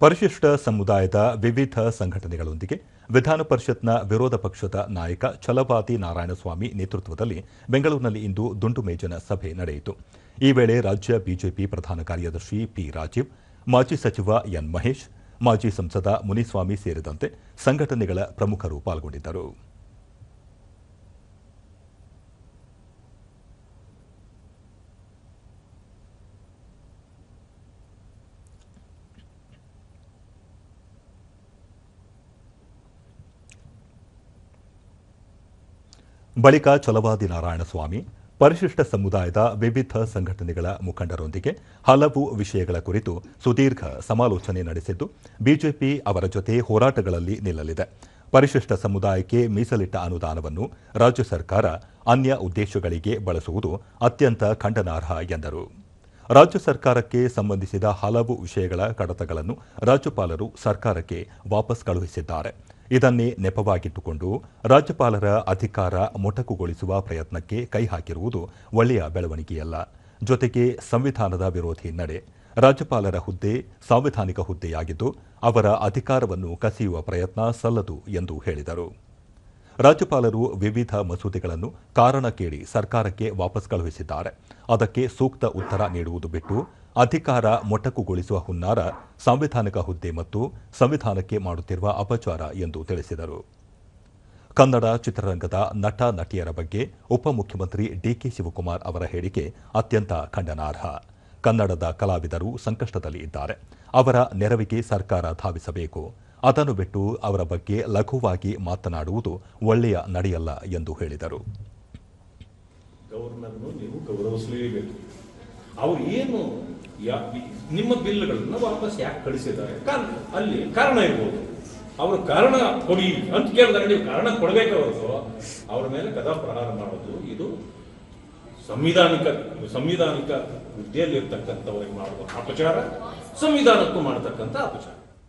ಪರಿಶಿಷ್ಟ ಸಮುದಾಯದ ವಿವಿಧ ಸಂಘಟನೆಗಳೊಂದಿಗೆ ವಿಧಾನ ಪರಿಷತ್ನ ವಿರೋಧ ಪಕ್ಷದ ನಾಯಕ ಛಲವಾದಿ ನಾರಾಯಣಸ್ವಾಮಿ ನೇತೃತ್ವದಲ್ಲಿ ಬೆಂಗಳೂರಿನಲ್ಲಿ ಇಂದು ದುಂಡು ಮೇಜಿನ ಸಭೆ ನಡೆಯಿತು. ಈ ವೇಳೆ ರಾಜ್ಯ ಬಿಜೆಪಿ ಪ್ರಧಾನ ಕಾರ್ಯದರ್ಶಿ ಪಿ ರಾಜೀವ್, ಮಾಜಿ ಸಚಿವ ಎನ್ ಮಹೇಶ್, ಮಾಜಿ ಸಂಸದ ಮುನಿಸ್ವಾಮಿ ಸೇರಿದಂತೆ ಸಂಘಟನೆಗಳ ಪ್ರಮುಖರು ಪಾಲ್ಗೊಂಡಿದ್ದರು. ಬಳಿಕ ಛಲವಾದಿ ನಾರಾಯಣಸ್ವಾಮಿ, ಪರಿಶಿಷ್ಟ ಸಮುದಾಯದ ವಿವಿಧ ಸಂಘಟನೆಗಳ ಮುಖಂಡರೊಂದಿಗೆ ಹಲವು ವಿಷಯಗಳ ಕುರಿತು ಸುದೀರ್ಘ ಸಮಾಲೋಚನೆ ನಡೆಸಿದ್ದು, ಬಿಜೆಪಿ ಅವರ ಜೊತೆ ಹೋರಾಟಗಳಲ್ಲಿ ನಿಲ್ಲಲಿದೆ. ಪರಿಶಿಷ್ಟ ಸಮುದಾಯಕ್ಕೆ ಮೀಸಲಿಟ್ಟ ಅನುದಾನವನ್ನು ರಾಜ್ಯ ಸರ್ಕಾರ ಅನ್ಯ ಉದ್ದೇಶಗಳಿಗೆ ಬಳಸುವುದು ಅತ್ಯಂತ ಖಂಡನಾರ್ಹ ಎಂದರು. ರಾಜ್ಯ ಸರ್ಕಾರಕ್ಕೆ ಸಂಬಂಧಿಸಿದ ಹಲವು ವಿಷಯಗಳ ಕಡತಗಳನ್ನು ರಾಜ್ಯಪಾಲರು ಸರ್ಕಾರಕ್ಕೆ ವಾಪಸ್ ಕಳುಹಿಸಿದ್ದಾರೆ. ಇದನ್ನೇ ನೆಪವಾಗಿಟ್ಟುಕೊಂಡು ರಾಜ್ಯಪಾಲರ ಅಧಿಕಾರ ಮೊಟಕುಗೊಳಿಸುವ ಪ್ರಯತ್ನಕ್ಕೆ ಕೈ ಹಾಕಿರುವುದು ಒಳ್ಳೆಯ ಬೆಳವಣಿಗೆಯಲ್ಲ. ಜೊತೆಗೆ ಸಂವಿಧಾನದ ವಿರೋಧಿ ನಡೆ. ರಾಜ್ಯಪಾಲರ ಹುದ್ದೆ ಸಾಂವಿಧಾನಿಕ ಹುದ್ದೆಯಾಗಿದ್ದು, ಅವರ ಅಧಿಕಾರವನ್ನು ಕಸಿಯುವ ಪ್ರಯತ್ನ ಸಲ್ಲದು ಎಂದು ಹೇಳಿದರು. ರಾಜ್ಯಪಾಲರು ವಿವಿಧ ಮಸೂದೆಗಳನ್ನು ಕಾರಣ ಕೇಳಿ ಸರ್ಕಾರಕ್ಕೆ ವಾಪಸ್ ಕಳುಹಿಸಿದ್ದಾರೆ. ಅದಕ್ಕೆ ಸೂಕ್ತ ಉತ್ತರ ನೀಡುವುದು ಬಿಟ್ಟು ಅಧಿಕಾರ ಮೊಟಕುಗೊಳಿಸುವ ಹುನ್ನಾರ ಸಾಂವಿಧಾನಿಕ ಹುದ್ದೆ ಮತ್ತು ಸಂವಿಧಾನಕ್ಕೆ ಮಾಡುತ್ತಿರುವ ಅಪಚಾರ ಎಂದು ತಿಳಿಸಿದರು. ಕನ್ನಡ ಚಿತ್ರರಂಗದ ನಟ ನಟಿಯರ ಬಗ್ಗೆ ಉಪಮುಖ್ಯಮಂತ್ರಿ ಡಿಕೆ ಶಿವಕುಮಾರ್ ಅವರ ಹೇಳಿಕೆ ಅತ್ಯಂತ ಖಂಡನಾರ್ಹ. ಕನ್ನಡದ ಕಲಾವಿದರು ಸಂಕಷ್ಟದಲ್ಲಿ ಇದ್ದಾರೆ. ಅವರ ನೆರವಿಗೆ ಸರ್ಕಾರ ಧಾವಿಸಬೇಕು. ಅದನ್ನು ಬಿಟ್ಟು ಅವರ ಬಗ್ಗೆ ಲಘುವಾಗಿ ಮಾತನಾಡುವುದು ಒಳ್ಳೆಯ ನಡೆಯಲ್ಲ ಎಂದು ಹೇಳಿದರು. ನೀವು ಗೌರವಿಸಲೇಬೇಕು. ಅವ್ರು ಏನು ನಿಮ್ಮ ಬಿಲ್ಗಳನ್ನ ವಾಪಸ್ ಯಾಕೆ ಕಳಿಸಿದ್ದಾರೆ? ಕಾರಣ, ಅಲ್ಲಿ ಕಾರಣ ಇರ್ಬೋದು. ಅವರು ಕಾರಣ ಕೊಡಿ ಅಂತ ಕೇಳಿದಾಗ ನೀವು ಕಾರಣ ಕೊಡಬೇಕು ಅವರ ಮೇಲೆ ಕದಾ ಪ್ರಹಾರ ಮಾಡೋದು, ಇದು ಸಂವಿಧಾನಿಕ ಸಂವಿಧಾನಿಕ ಹುದ್ದೆಯಲ್ಲಿರ್ತಕ್ಕಂಥವ್ರಿಗೆ ಮಾಡುವ ಅಪಚಾರ, ಸಂವಿಧಾನಕ್ಕೂ ಮಾಡತಕ್ಕಂಥ ಅಪಚಾರ.